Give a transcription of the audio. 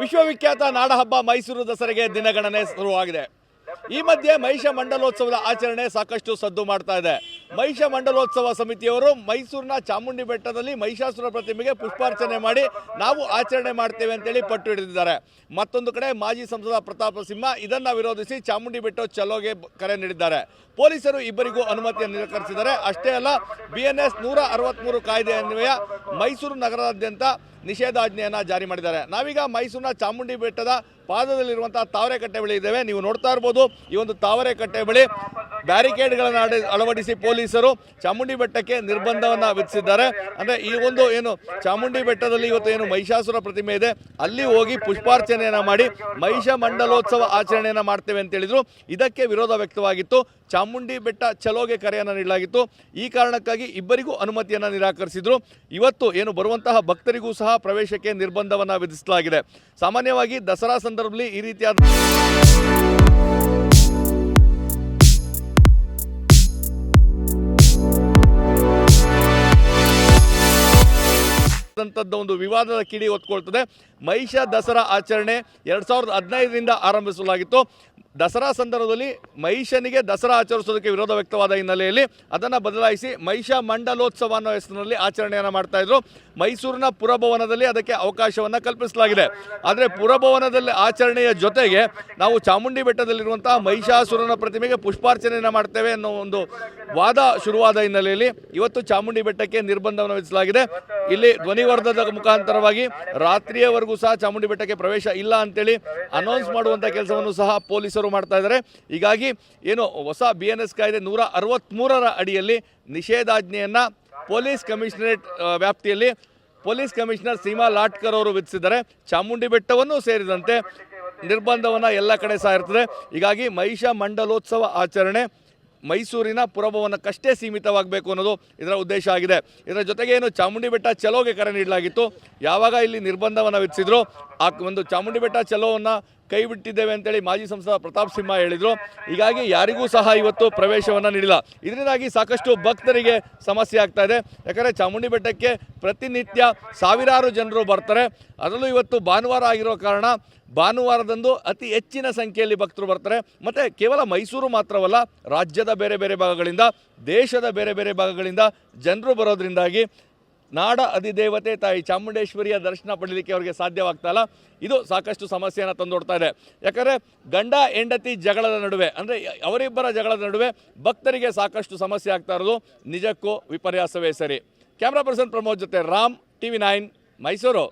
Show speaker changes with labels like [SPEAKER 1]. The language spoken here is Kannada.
[SPEAKER 1] ವಿಶ್ವವಿಖ್ಯಾತ ನಾಡಹಬ್ಬ ಮೈಸೂರು ದಸರೆಗೆ ದಿನಗಣನೆ ಶುರುವಾಗಿದೆ. ಈ ಮಧ್ಯೆ ಮಹಿಷ ಮಂಡಲೋತ್ಸವದ ಆಚರಣೆ ಸಾಕಷ್ಟು ಸದ್ದು ಮಾಡ್ತಾ ಇದೆ. ಮಹಿಷ ಮಂಡಲೋತ್ಸವ ಸಮಿತಿಯವರು ಮೈಸೂರಿನ ಚಾಮುಂಡಿ ಬೆಟ್ಟದಲ್ಲಿ ಮಹಿಷಾಸುರ ಪ್ರತಿಮೆಗೆ ಪುಷ್ಪಾರ್ಚನೆ ಮಾಡಿ ನಾವು ಆಚರಣೆ ಮಾಡ್ತೇವೆ ಅಂತೇಳಿ ಪಟ್ಟು ಹಿಡಿದಿದ್ದಾರೆ. ಮತ್ತೊಂದು ಕಡೆ ಮಾಜಿ ಸಂಸದ ಪ್ರತಾಪ ಸಿಂಹ ಇದನ್ನು ವಿರೋಧಿಸಿ ಚಾಮುಂಡಿ ಬೆಟ್ಟ ಚಲೋಗೆ ಕರೆ ನೀಡಿದ್ದಾರೆ. ಪೊಲೀಸರು ಇಬ್ಬರಿಗೂ ಅನುಮತಿಯನ್ನು ನಿರಾಕರಿಸಿದ್ದಾರೆ. ಅಷ್ಟೇ ಅಲ್ಲ, ಬಿಎನ್ಎಸ್ ನೂರ ಅರವತ್ತ್ಮೂರು ಕಾಯ್ದೆ ಅನ್ವಯ ಮೈಸೂರು ನಗರದಾದ್ಯಂತ ನಿಷೇಧಾಜ್ಞೆಯನ್ನು ಜಾರಿ ಮಾಡಿದ್ದಾರೆ. ನಾವೀಗ ಮೈಸೂರಿನ ಚಾಮುಂಡಿ ಬೆಟ್ಟದ ಪಾದದಲ್ಲಿರುವಂತಹ ತಾವರೆಕಟ್ಟೆ ಬಳಿ ಇದ್ದೇವೆ. ನೀವು ನೋಡ್ತಾ ಇರ್ಬೋದು, ಈ ಒಂದು ತಾವರೆಕಟ್ಟೆ ಬಳಿ ಬ್ಯಾರಿಕೇಡ್ಗಳನ್ನು ಅಳವಡಿಸಿ ಪೊಲೀಸರು ಚಾಮುಂಡಿ ಬೆಟ್ಟಕ್ಕೆ ನಿರ್ಬಂಧವನ್ನು ವಿಧಿಸಿದ್ದಾರೆ. ಅಂದರೆ ಈ ಒಂದು ಏನು ಚಾಮುಂಡಿ ಬೆಟ್ಟದಲ್ಲಿ ಇವತ್ತು ಏನು ಮಹಿಷಾಸುರ ಪ್ರತಿಮೆ ಇದೆ, ಅಲ್ಲಿ ಹೋಗಿ ಪುಷ್ಪಾರ್ಚನೆಯನ್ನು ಮಾಡಿ ಮಹಿಷ ಮಂಡಲೋತ್ಸವ ಆಚರಣೆಯನ್ನು ಮಾಡ್ತೇವೆ ಅಂತ ಹೇಳಿದರು. ಇದಕ್ಕೆ ವಿರೋಧ ವ್ಯಕ್ತವಾಗಿತ್ತು. ಚಾಮುಂಡಿ ಬೆಟ್ಟ ಚಲೋಗೆ ಕರೆಯನ್ನು ನೀಡಲಾಗಿತ್ತು. ಈ ಕಾರಣಕ್ಕಾಗಿ ಇಬ್ಬರಿಗೂ ಅನುಮತಿಯನ್ನು ನಿರಾಕರಿಸಿದ್ರು. ಇವತ್ತು ಏನು ಬರುವಂತಹ ಭಕ್ತರಿಗೂ ಸಹ ಪ್ರವೇಶಕ್ಕೆ ನಿರ್ಬಂಧವನ್ನು ವಿಧಿಸಲಾಗಿದೆ. ಸಾಮಾನ್ಯವಾಗಿ ದಸರಾ ಸಂದರ್ಭದಲ್ಲಿ ಈ ರೀತಿಯಾದ ಆದಂಥದ್ದು ಒಂದು ವಿವಾದದ ಕಿಡಿ ಹೊತ್ಕೊಳ್ತದೆ. ಮಹಿಷ ದಸರಾ ಆಚರಣೆ ಎರಡು ಸಾವಿರದ ಹದಿನೈದರಿಂದ ಆರಂಭಿಸಲಾಗಿತ್ತು. ದಸರಾ ಸಂದರ್ಭದಲ್ಲಿ ಮಹಿಷನಿಗೆ ದಸರಾ ಆಚರಿಸೋದಕ್ಕೆ ವಿರೋಧ ವ್ಯಕ್ತವಾದ ಹಿನ್ನೆಲೆಯಲ್ಲಿ ಅದನ್ನು ಬದಲಾಯಿಸಿ ಮಹಿಷ ಮಂಡಲೋತ್ಸವ ಅನ್ನೋ ಹೆಸರಿನಲ್ಲಿ ಆಚರಣೆಯನ್ನು ಮಾಡ್ತಾ ಇದ್ರು. ಮೈಸೂರಿನ ಪುರಭವನದಲ್ಲಿ ಅದಕ್ಕೆ ಅವಕಾಶವನ್ನು ಕಲ್ಪಿಸಲಾಗಿದೆ. ಆದರೆ ಪುರಭವನದಲ್ಲಿ ಆಚರಣೆಯ ಜೊತೆಗೆ ನಾವು ಚಾಮುಂಡಿ ಬೆಟ್ಟದಲ್ಲಿರುವಂತಹ ಮಹಿಷಾಸುರನ ಪ್ರತಿಮೆಗೆ ಪುಷ್ಪಾರ್ಚನೆಯನ್ನು ಮಾಡ್ತೇವೆ ಅನ್ನೋ ಒಂದು ವಾದ ಶುರುವಾದ ಹಿನ್ನೆಲೆಯಲ್ಲಿ ಇವತ್ತು ಚಾಮುಂಡಿ ಬೆಟ್ಟಕ್ಕೆ ನಿರ್ಬಂಧವನ್ನು ವಿಧಿಸಲಾಗಿದೆ. ಇಲ್ಲಿ ಧ್ವನಿವರ್ಧದ ಮುಖಾಂತರವಾಗಿ ರಾತ್ರಿಯವರೆಗೂ ಸಹ ಚಾಮುಂಡಿ ಬೆಟ್ಟಕ್ಕೆ ಪ್ರವೇಶ ಇಲ್ಲ ಅಂತೇಳಿ ಅನೌನ್ಸ್ ಮಾಡುವಂಥ ಕೆಲಸವನ್ನು ಸಹ ಪೊಲೀಸರು ಮಾಡ್ತಾ ಇದ್ದಾರೆ. ಹೀಗಾಗಿ ಏನು ಹೊಸ ಬಿ ಎನ್ ಎಸ್ ಕಾಯ್ದೆ ನೂರ ಅರವತ್ತ್ಮೂರರ ಅಡಿಯಲ್ಲಿ ನಿಷೇಧಾಜ್ಞೆಯನ್ನು ಪೊಲೀಸ್ ಕಮಿಷನರೇಟ್ ವ್ಯಾಪ್ತಿಯಲ್ಲಿ ಪೊಲೀಸ್ ಕಮಿಷನರ್ ಸೀಮಾ ಲಾಟ್ಕರ್ ಅವರು ವಿಧಿಸಿದ್ದಾರೆ. ಚಾಮುಂಡಿ ಬೆಟ್ಟವನ್ನು ಸೇರಿದಂತೆ ನಿರ್ಬಂಧವನ್ನು ಎಲ್ಲ ಕಡೆ ಸಹ ಇರ್ತದೆ. ಹೀಗಾಗಿ ಮಹಿಷ ಮಂಡಲೋತ್ಸವ ಆಚರಣೆ ಮೈಸೂರಿನ ಪುರಭವನಕ್ಕಷ್ಟೇ ಸೀಮಿತವಾಗಬೇಕು ಅನ್ನೋದು ಇದರ ಉದ್ದೇಶ ಆಗಿದೆ. ಇದರ ಜೊತೆಗೆ ಏನು ಚಾಮುಂಡಿ ಬೆಟ್ಟ ಚಲೋಗೆ ಕರೆ ನೀಡಲಾಗಿತ್ತು. ಯಾವಾಗ ಇಲ್ಲಿ ನಿರ್ಬಂಧವನ್ನು ವಿಧಿಸಿದ್ರು? ಆ ಒಂದು ಚಾಮುಂಡಿ ಬೆಟ್ಟ ಚಲೋವನ್ನು ಕೈ ಬಿಟ್ಟಿದ್ದೇವೆ ಅಂತೇಳಿ ಮಾಜಿ ಸಂಸದ ಪ್ರತಾಪ್ ಸಿಂಹ ಹೇಳಿದರು. ಹೀಗಾಗಿ ಯಾರಿಗೂ ಸಹ ಇವತ್ತು ಪ್ರವೇಶವನ್ನು ನೀಡಿಲ್ಲ. ಇದರಿಂದಾಗಿ ಸಾಕಷ್ಟು ಭಕ್ತರಿಗೆ ಸಮಸ್ಯೆ ಆಗ್ತಾ ಇದೆ. ಯಾಕಂದರೆ ಚಾಮುಂಡಿ ಬೆಟ್ಟಕ್ಕೆ ಪ್ರತಿನಿತ್ಯ ಸಾವಿರಾರು ಜನರು ಬರ್ತಾರೆ. ಅದರಲ್ಲೂ ಇವತ್ತು ಭಾನುವಾರ ಆಗಿರೋ ಕಾರಣ ಭಾನುವಾರದಂದು ಅತಿ ಹೆಚ್ಚಿನ ಸಂಖ್ಯೆಯಲ್ಲಿ ಭಕ್ತರು ಬರ್ತಾರೆ. ಮತ್ತು ಕೇವಲ ಮೈಸೂರು ಮಾತ್ರವಲ್ಲ, ರಾಜ್ಯದ ಬೇರೆ ಬೇರೆ ಭಾಗಗಳಿಂದ, ದೇಶದ ಬೇರೆ ಬೇರೆ ಭಾಗಗಳಿಂದ ಜನರು ಬರೋದ್ರಿಂದಾಗಿ ನಾಡ ಅಧಿದೇವತೆ ತಾಯಿ ಚಾಮುಂಡೇಶ್ವರಿಯ ದರ್ಶನ ಪಡೀಲಿಕ್ಕೆ ಅವರಿಗೆ ಸಾಧ್ಯವಾಗ್ತಲ್ಲ ಇದು ಸಾಕಷ್ಟು ಸಮಸ್ಯೆಯನ್ನು ತಂದೊಡ್ತಾ ಇದೆ. ಯಾಕಂದರೆ ಗಂಡ, ಹೆಂಡತಿ ಜಗಳದ ನಡುವೆ, ಅಂದರೆ ಅವರಿಬ್ಬರ ಜಗಳದ ನಡುವೆ ಭಕ್ತರಿಗೆ ಸಾಕಷ್ಟು ಸಮಸ್ಯೆ ಆಗ್ತಾ ಇರೋದು ನಿಜಕ್ಕೂ ವಿಪರ್ಯಾಸವೇ ಸರಿ. ಕ್ಯಾಮ್ರಾ ಪರ್ಸನ್ ಪ್ರಮೋದ್ ಜೊತೆ Ram T V nine, Mysuru.